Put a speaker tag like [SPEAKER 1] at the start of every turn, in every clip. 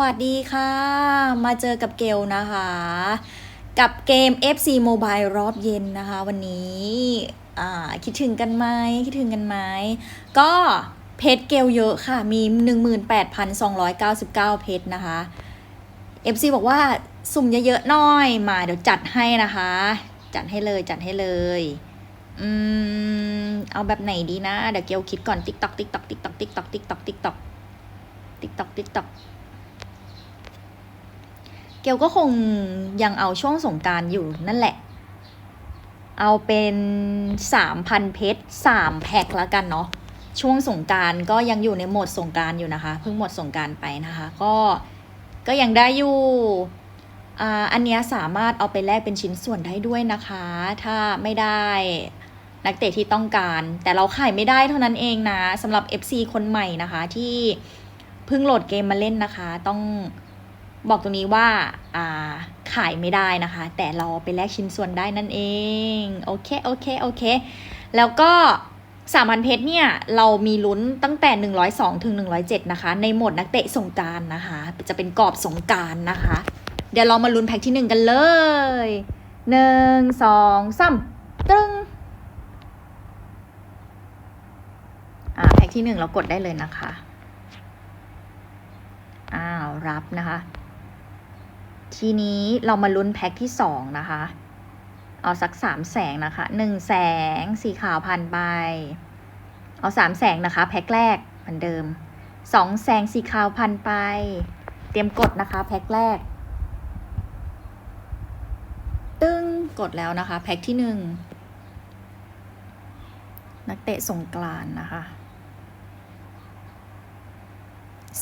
[SPEAKER 1] วัสดีค่ะ มาเจอกับเกลนะคะ กับเกม FC Mobile รอบเย็นนะคะ วันนี้คิดถึงกันไหมคิดถึงกันไหมก็เพจเกลเยอะค่ะ มี 18,299 เพจนะคะ FC บอกว่าสุ่มเยอะๆหน่อย มาเดี๋ยวจัดให้นะคะ จัดให้เลยจัดให้เลยอืมเอาแบบไหนดีนะ เดี๋ยวเกลคิดก่อนติ๊กตอกติ๊กตอกติ๊กตอกติ๊กตอกติ๊กตอกติ๊กตอกติ๊กตอกติ๊กตอก กลก็คงยังเอาช่วงสงการอยู่นั่นแหละ เอาเป็นสามพันเพชรสามแพ็คล้วกันเนาะช่วงสงการก็ยังอยู่ในโหมดสงการอยู่นะคะ เพิ่งหมดสงการไปนะคะ ก็ก็ยังได้อยู่อ่าอันนี้สามารถเอาไปแลกเป็นชิ้นส่วนได้ด้วยนะคะ ถ้าไม่ได้นักเตะที่ต้องการ แต่เราขายไม่ได้เท่านั้นเองนะสำหรับ FC คนใหม่นะคะที่เพิ่งโหลดเกมมาเล่นนะคะ ต้อง บอกตรงนี้ว่าอ่าขายไม่ได้นะคะ แต่เราไปแลกชิ้นส่วนได้นั่นเอง โอเค โอเค โอเค แล้วก็สามัญเพชรเนี่ย เรามีลุ้นตั้งแต่ 102 ถึง 107 นะคะ ในโหมดนักเตะสงการนะคะ จะเป็นกรอบสงการนะคะ เดี๋ยวเรามาลุ้นแพ็คที่หนึ่งกันเลยหนึ่งสองสามตึ้งอ่าแพ็คที่หนึ่งเรากดได้เลยนะคะ อ้าว รับนะคะ ทีนี้เรามาลุ้นแพ็คที่สองนะคะ เอาสักสามแสงนะคะหนึ่งแสงสีขาวพันใบ เอาสามแสงนะคะแพ็คแรกเหมือนเดิมสองแสงสีขาวพันไป เตรียมกดนะคะแพ็คแรก ตึ้งกดแล้วนะคะ แพ็คที่หนึ่งนักเตะสงกรานนะคะ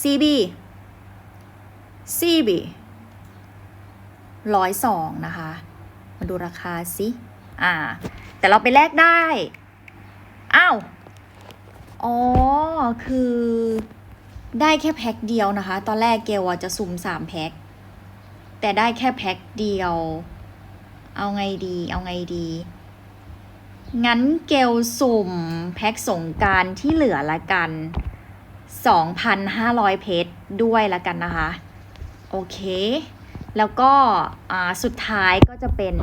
[SPEAKER 1] CB CB ร้อยสองนะคะ มาดูราคาสิอ่า แต่เราไปแลกได้ อ้าว อ๋อ คือได้แค่แพ็คเดียวนะคะ ตอนแรกเกลจะสุ่มสามแพ็ค แต่ได้แค่แพ็คเดียว เอาไงดี เอาไงดี งั้นเกลสุ่มแพ็คสงการที่เหลือละกัน 2,500 เพชรด้วยละกันนะคะ โอเค แล้วก็สุดท้ายก็จะเป็น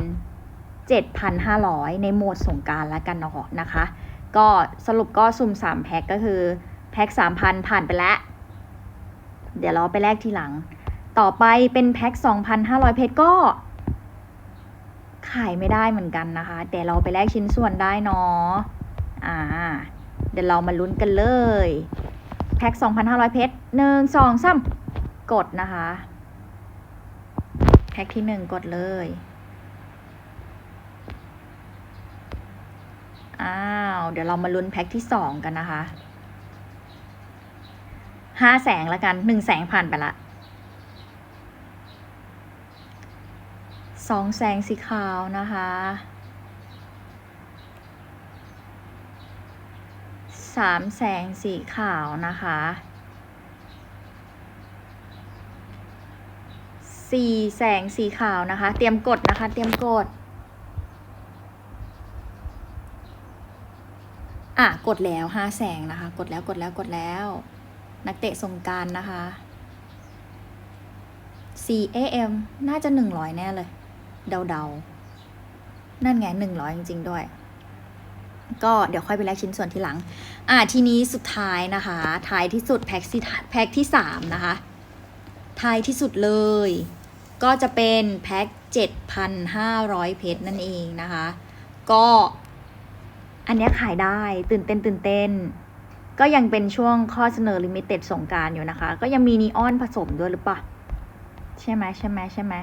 [SPEAKER 1] 7,500 ในโหมดสงการละกันเนาะนะคะ ก็สรุปก็สุ่ม3แพ็คก็คือแพ็ค3,000 ผ่านไปแล้ว เดี๋ยวเราไปแลกทีหลัง ต่อไปเป็นแพ็ค2,500 เพชรก็ ขายไม่ได้เหมือนกันนะคะ แต่เราไปแลกชิ้นส่วนได้เนาะอ่า เดี๋ยวเรามาลุ้นกันเลย แพ็ค2,500 เพชรหนึ่งสองสามกดนะคะ แพ็คที่หนึ่งกดเลย อ้าว เดี๋ยวเรามาลุ้นแพ็คที่สองกันนะคะ ห้าแสงแล้วกันหนึ่งแสงผ่านไปละสองแสงสีขาวนะคะสามแสงสีขาวนะคะ สีแสงสีขาวนะคะ เตรียมกดนะคะ เตรียมกด อะ กดแล้วห้าแสงนะคะ กดแล้วกดแล้วกดแล้ว นักเตะสงการนะคะ 4am น่าจะ100แน่เลย เดาๆ นั่นไง100จริง ๆ ด้วย ก็เดี๋ยวค่อยไปแลกชิ้นส่วนทีหลัง อ่าทีนี้สุดท้ายนะคะ ท้ายที่สุดแพ็คที่แพ็คที่สามนะคะท้ายที่สุดเลย ก็จะเป็นแพ็ค7,500 เพชรนั่นเองนะคะ ก็อันนี้ขายได้ตื่นเต้นตื่นเต้น ก็ยังเป็นช่วงข้อเสนอลิมิเต็ดส่งการอยู่นะคะ ก็ยังมีนีออนผสมด้วยหรือเปล่า ใช่ไหมใช่ไหมใช่ไหม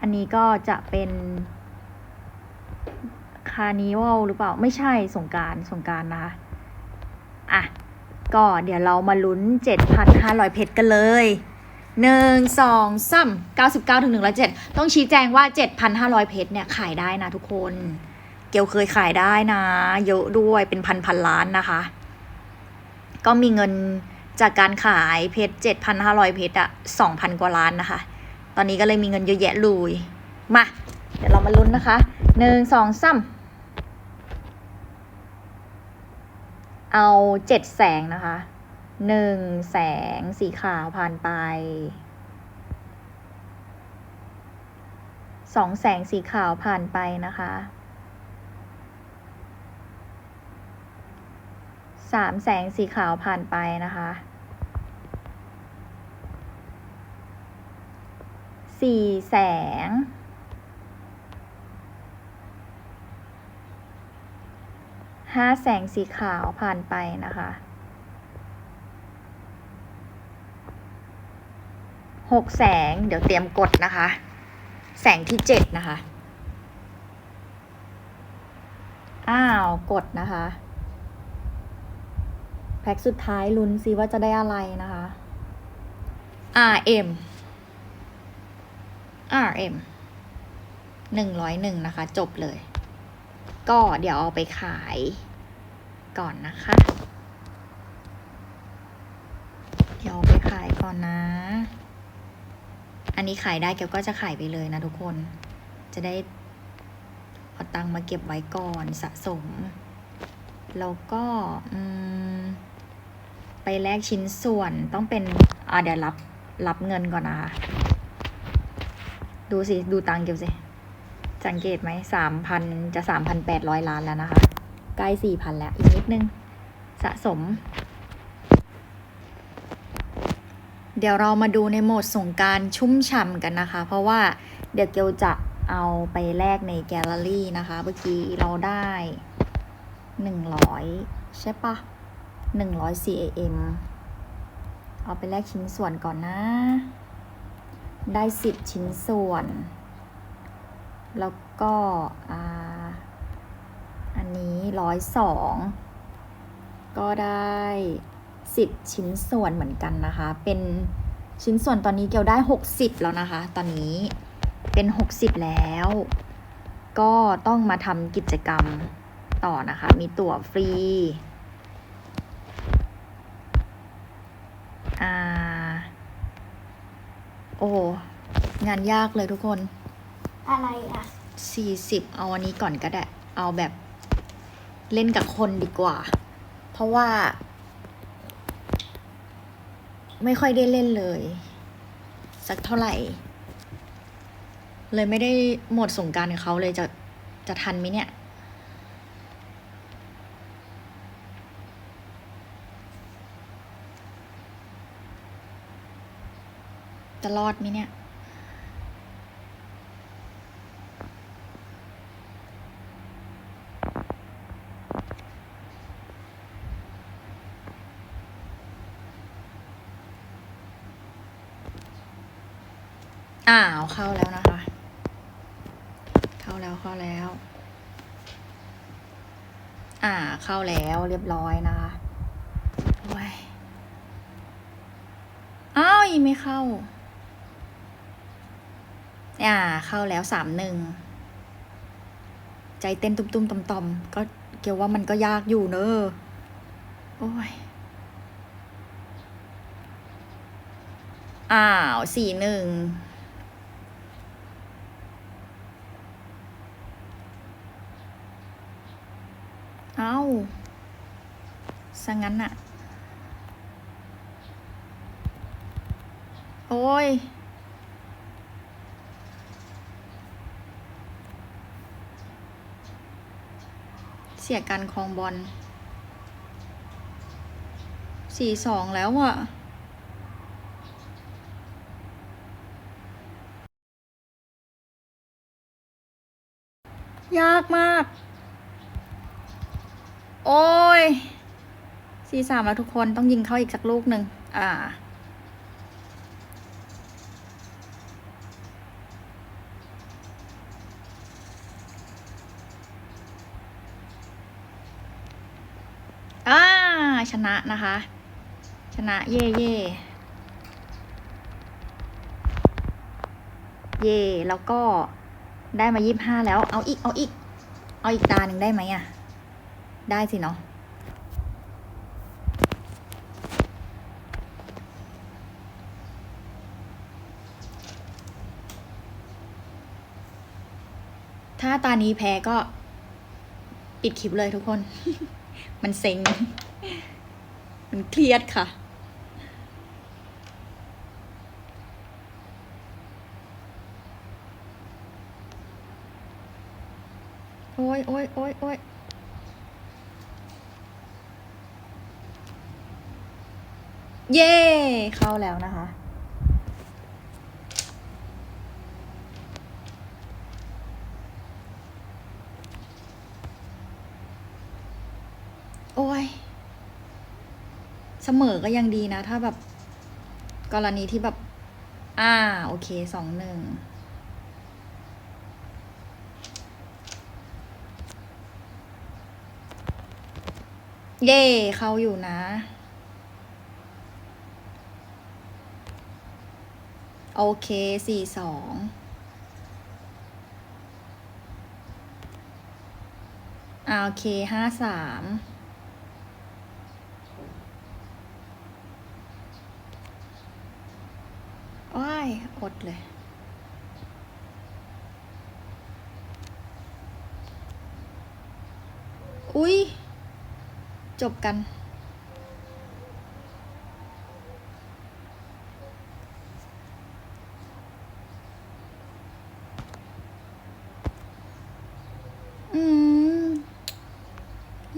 [SPEAKER 1] อันนี้ก็จะเป็นคาร์นิวัลหรือเปล่า ไม่ใช่สงการสงการนะคะอะ ก็เดี๋ยวเรามาลุ้น 7,500 เพชรกันเลย หนึ่งสองสามเก้าสิบเก้าถึงหนึ่งร้อยเจ็ดต้องชี้แจงว่า7,500เพชรเนี่ยขายได้นะทุกคน เกลเคยขายได้นะ เยอะด้วยเป็นพันพันล้านนะคะ ก็มีเงินจากการขายเพชร7,500เพชรอะ2,000กว่าล้านนะคะ ตอนนี้ก็เลยมีเงินเยอะแยะเลยมา เดี๋ยวเรามาลุ้นนะคะหนึ่งสองสามเอาเจ็ดแสงนะคะ หนึ่งแสงสีขาวผ่านไปสองแสงสีขาวผ่านไปนะคะสามแสงสีขาวผ่านไปนะคะสี่แสงห้าแสงสีขาวผ่านไปนะคะ หกแสง เดี๋ยวเตรียมกดนะคะ แสงที่เจ็ดนะคะ อ้าว กดนะคะ แพ็คสุดท้ายลุ้นซิว่าจะได้อะไรนะคะ RM RM หนึ่งร้อยหนึ่งนะคะ จบเลย ก็เดี๋ยวเอาไปขายก่อนนะคะ เดี๋ยวไปขายก่อนนะ อันนี้ขายได้เกียวก็จะขายไปเลยนะทุกคน จะได้เอาตังมาเก็บไว้ก่อนสะสม แล้วก็ไปแลกชิ้นส่วนต้องเป็นอ่าเดี๋ยวรับรับเงินก่อนนะคะดูสิ ดูตังเกี่ยวสิ สังเกตไหมสามพันจะสามพันแปดร้อยล้านแล้วนะคะ ใกล้สี่พันแล้ว อีกนิดนึง สะสม เดี๋ยวเรามาดูในโหมดสงการชุ่มฉ่ำกันนะคะ เพราะว่าเดี๋ยวเกียวจะเอาไปแลกในแกลเลอรี่นะคะ เมื่อกี้เราได้หนึ่งร้อยใช่ปะหนึ่งร้อย CAM เอาไปแลกชิ้นส่วนก่อนนะ ได้สิบชิ้นส่วน แล้วก็อ่าอันนี้ร้อยสองก็ได้ สิบชิ้นส่วนเหมือนกันนะคะ เป็นชิ้นส่วนตอนนี้เกียวได้หกสิบแล้วนะคะ ตอนนี้เป็นหกสิบแล้ว ก็ต้องมาทำกิจกรรมต่อนะคะ มีตั๋วฟรีอ่าโอ้โหงานยากเลยทุกคน
[SPEAKER 2] อะไรอะ
[SPEAKER 1] สี่สิบเอาอันนี้ก่อนก็ได้ เอาแบบเล่นกับคนดีกว่า เพราะว่า ไม่ค่อยได้เล่นเลย สักเท่าไหร่ เลยไม่ได้หมดสงการกับเขาเลยจะจะทันไหมเนี่ย จะรอดไหมเนี่ย อ้าวเข้าแล้วนะคะ เข้าแล้วเข้าแล้ว อ่าเข้าแล้วเรียบร้อยนะคะโอ้ยอ้าวยังไม่เข้า อ่า เข้าแล้วสามหนึ่ง ใจเต้นตุ้มๆต่อมๆก็เกี่ยวว่ามันก็ยากอยู่เนอะโอ้ยอ้าวสี่หนึ่ง เอาซะงั้นอะโอ้ย เสียการคลองบอลสี่สองแล้วอะยากมาก โอ้ย สี่สามแล้วทุกคนต้องยิงเข้าอีกสักลูกหนึ่งอ่า อ่า ชนะนะคะ ชนะเย่เย่เย่แล้วก็ได้มายี่ห้าแล้ว เอาอีก เอาอีก เอาอีกตาหนึ่งได้ไหมอะได้สิเนาะาตานี้แพ้ก็ ปิดคลิปเลยทุกคน มันเซ็ง มันเครียดค่ะ โอ้ยโอ้ยโอ้ยโอ้ยเย้ เข้าแล้วนะคะ เสมอก็ยังดีนะ ถ้าแบบ กรณีที่แบบ อ่า โอเคสองหนึ่งเย่เขาอยู่นะ โอเคสี่สองอ่าโอเคห้าสามว้ายอดเลย อุ้ย จบกัน อืม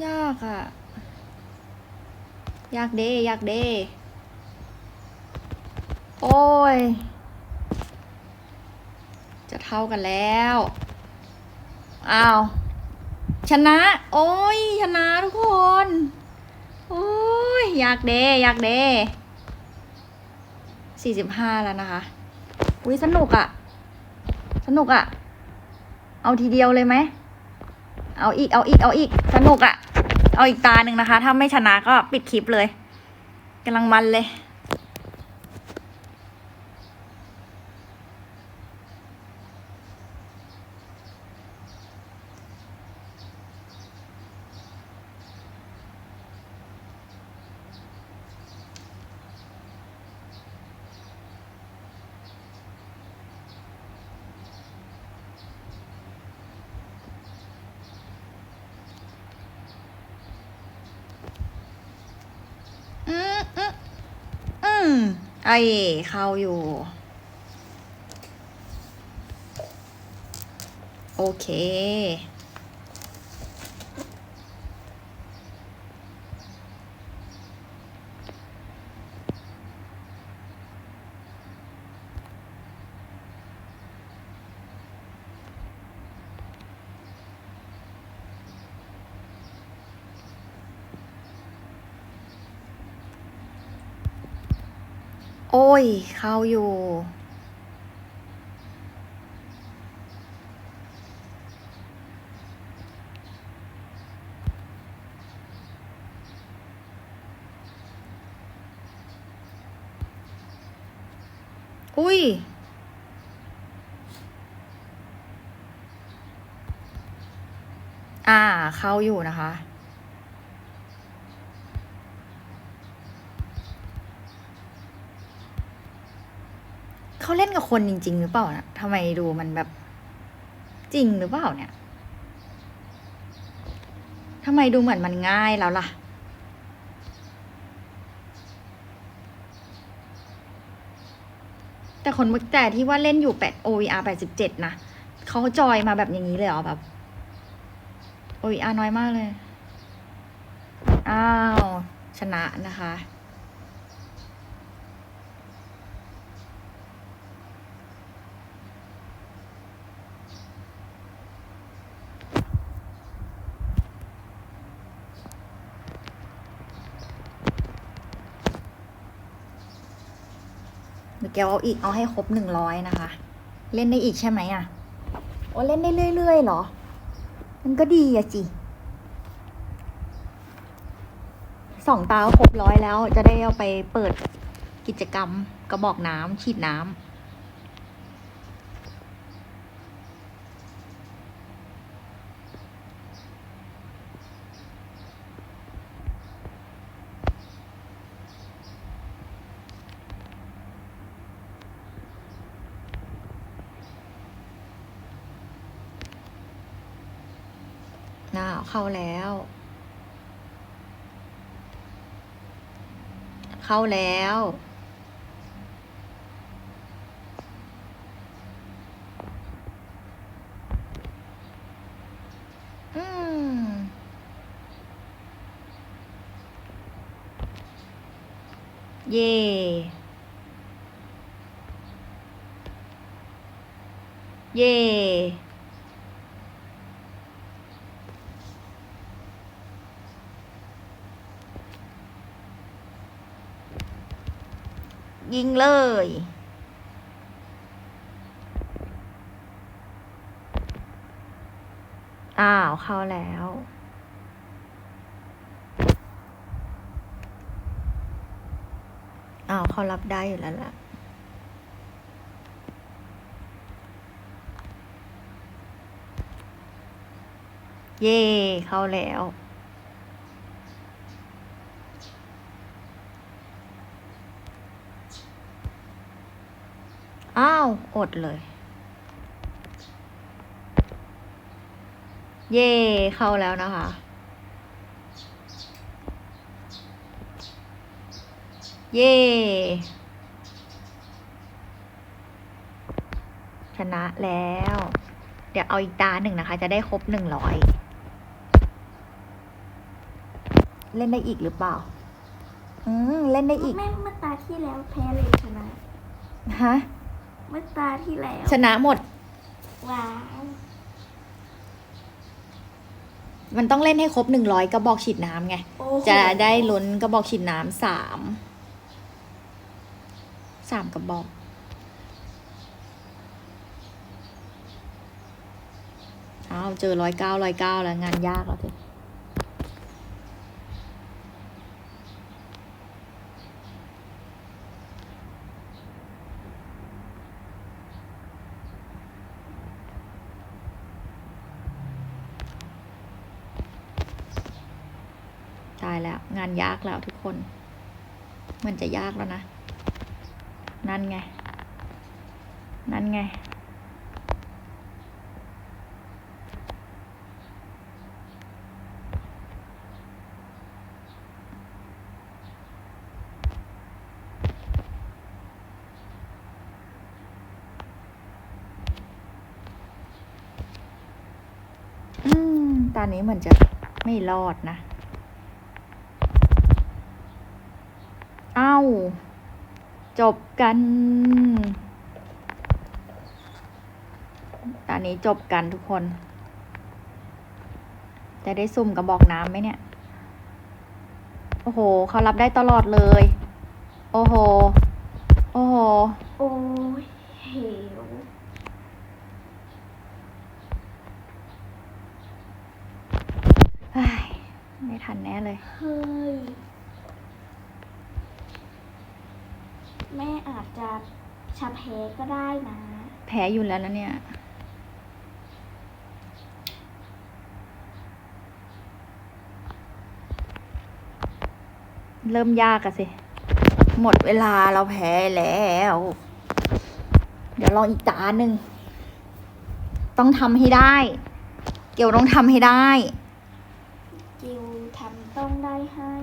[SPEAKER 1] ยากอะยากเด้ยากเด้โอ้ย เท่ากันแล้วอ้าวชนะ โอ้ยชนะทุกคนโอ้ยอยากเดอยากเดสี่สิบห้าแล้วนะคะอุ้ยสนุกอะสนุกอะเอาทีเดียวเลยไหมเอาอีกเอาอีกเอาอีกสนุกอะเอาอีกตาหนึ่งนะคะ ถ้าไม่ชนะก็ปิดคลิปเลยกำลังมันเลย ไอเข้าอยู่ โอเค โอ้ย เข้าอยู่ อุ้ย อ่า เข้าอยู่นะคะ เขาเล่น กับคนจริง ๆ หรือเปล่านะทำไมดูมันแบบจริงหรือเปล่าเนี่ยทำไมดูเหมือนมันง่ายแล้วล่ะ แต่คนแต่ที่ว่าเล่นอยู่แปด OVR แปดสิบเจ็ดนะเขาจอยมาแบบอย่างนี้เลยเหรอแบบ OVR น้อยมากเลย อ้าว ชนะนะคะ เดี๋ยวเอาอีกเอาให้ครบหนึ่งร้อยนะคะ เล่นได้อีกใช่ไหมอะ โอ้เล่นได้เรื่อยๆเหรอ มันก็ดีอะจิสองตาครบร้อยแล้วจะได้เอาไปเปิดกิจกรรมกระบอกน้ำฉีดน้ำ เขาแล้ว เข้าแล้ว เย่เย่ ยิงเลยอ้าวเข้าแล้ว อ้าวเขารับได้อยู่แล้วล่ะ เย่เข้าแล้ว อ้าวอดเลย เย่เข้าแล้วนะคะ เย่ชนะแล้ว เดี๋ยวเอาอีกตาหนึ่งนะคะ จะได้ครบหนึ่งร้อยเล่นได้อีกหรือเปล่า อืม เล่นได้อีก
[SPEAKER 2] แม่เมื่อตาที่แล้วแพ้เลยชนะ
[SPEAKER 1] ฮะ
[SPEAKER 2] เมื่อตาที่แล้ว
[SPEAKER 1] ชนะหมด
[SPEAKER 2] ว้าว
[SPEAKER 1] มันต้องเล่นให้ครบหนึ่งร้อยกระบอกฉีดน้ำไง
[SPEAKER 2] โอ้โห
[SPEAKER 1] จะได้ลุ้นกระบอกฉีดน้ำสามสามกระบอกอ้าวเจอร้อยเก้าร้อยเก้าแล้วงานยากแล้วสิตา แล้ว งานยากแล้วทุกคน มันจะยากแล้วนะ นั่นไง นั่นไง อืม ตอนนี้เหมือนจะไม่รอดนะ เอ้า จบกันตอนนี้จบกันทุกคน จะได้ซุ่มกระบอกน้ำไหมเนี่ย โอ้โห เขารับได้ตลอดเลย โอ้โห โอ้โห
[SPEAKER 2] โอ้ยเหว
[SPEAKER 1] เฮ้ยไม่ทันแน่เลย
[SPEAKER 2] เฮ้ย แม่อาจจะชาแพ้ก็ได้นะ
[SPEAKER 1] แพ้อยู่แล้วนะเนี่ย เริ่มยากอะสิ หมดเวลาเราแพ้แล้ว เดี๋ยวลองอีกตานหนึ่ง ต้องทำให้ได้ เกี่ยวต้องทำให้ได้
[SPEAKER 2] จิวทำต้องได้ให้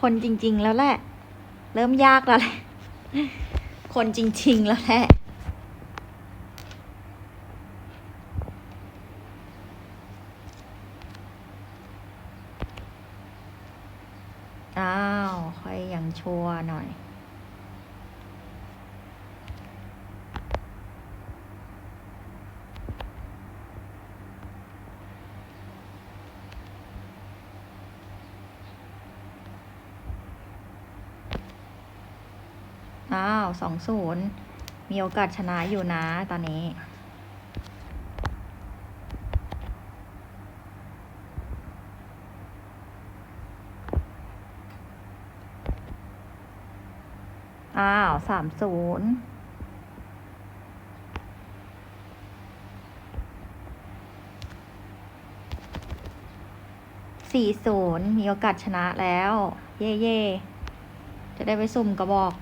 [SPEAKER 1] คนจริง ๆ แล้วแหละ เริ่มยากแล้วแหละ คนจริง ๆ แล้วแหละ อ้าว ค่อยยังชัวร์หน่อย อ้าว สองศูนย์มีโอกาสชนะอยู่นะตอนนี้ อ้าวสามศูนย์สี่ศูนย์มีโอกาสชนะแล้ว เย่เย่จะได้ไปสุ่มกระบอก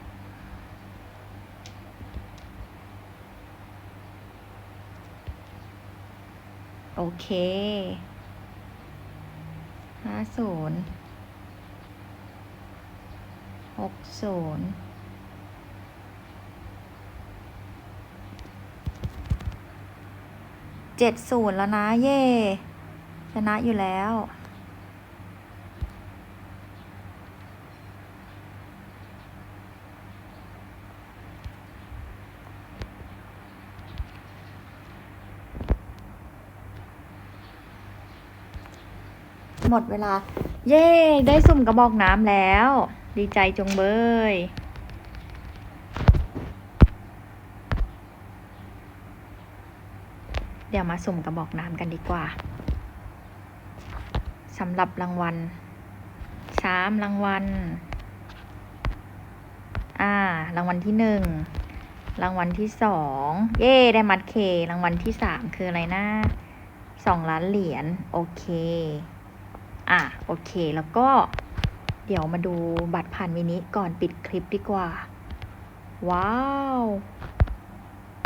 [SPEAKER 1] เคห้าศูนย์หกศูนย์เจ็ดศูนย์แล้วนะ เย่ชนะอยู่แล้ว หมดเวลา เย้ ได้สุ่มกระบอกน้ำแล้ว ดีใจจงเบยเดี๋ยวมาสุ่มกระบอกน้ำกันดีกว่าสำหรับรางวัลสามรางวัล อ่า รางวัลที่หนึ่ง รางวัลที่สอง เย้ ได้มัดเค รางวัลที่สามคืออะไรนะสองล้านเหรียญ โอเค อะโอเคแล้วก็เดี๋ยวมาดูบัตรผ่านมินิก่อนปิดคลิปดีกว่า ว้าว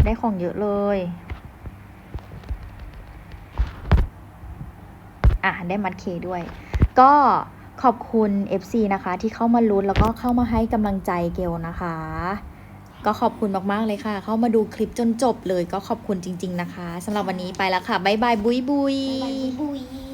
[SPEAKER 1] ได้ของเยอะเลย อะ ได้มัดเคด้วย ก็ขอบคุณ FC นะคะ ที่เข้ามาลุ้นแล้วก็เข้ามาให้กำลังใจเกลนะคะ ก็ขอบคุณมาก ๆ เลยค่ะ เข้ามาดูคลิปจนจบเลยก็ขอบคุณจริง ๆ นะคะสำหรับวันนี้ไปแล้วค่ะ บ๊ายบาย บุยบุย
[SPEAKER 2] บายบายบุย